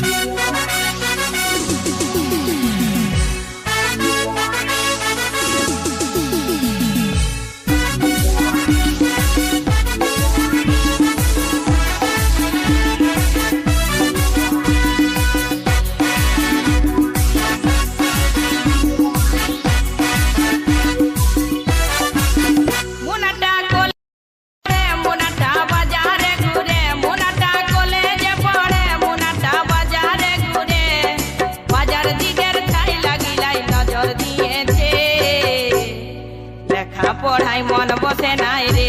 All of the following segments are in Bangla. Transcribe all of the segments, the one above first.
মুনাটা পড়াই মন বসে নাই রে।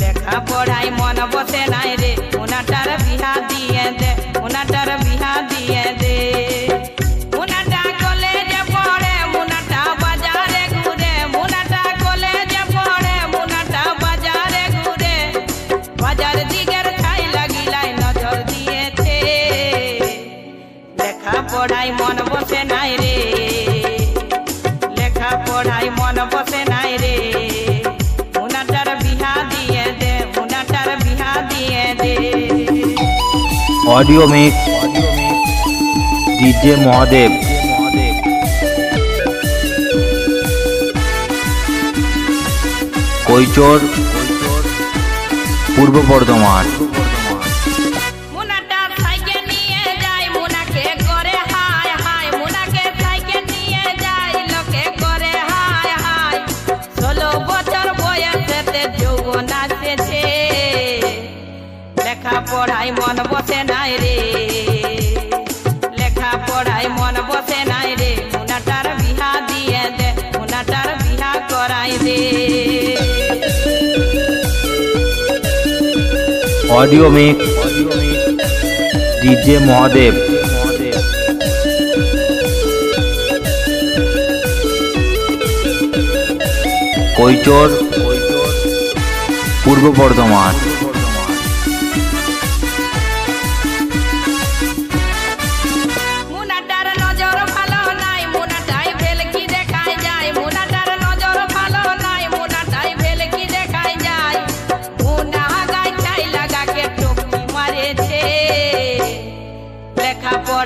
লেখা পড়াই মন বসে নাই রে। মুনাটার বিহা দিয়ে দে মুনাটার বিহা দিয়ে দে। পড়াই মন বসে নাই রে। Audio mix DJ Mahadev Kaichor Purba Bardhaman পড়ায় মন বসে নাই রে। লেখা পড়ায় মন বসে নাই রে। মুনাটার বিহা দিয়ে দে, মুনাটার বিহা করাই দে। Audio mix DJ Mahadev. Kaichor, Purba Bardhaman.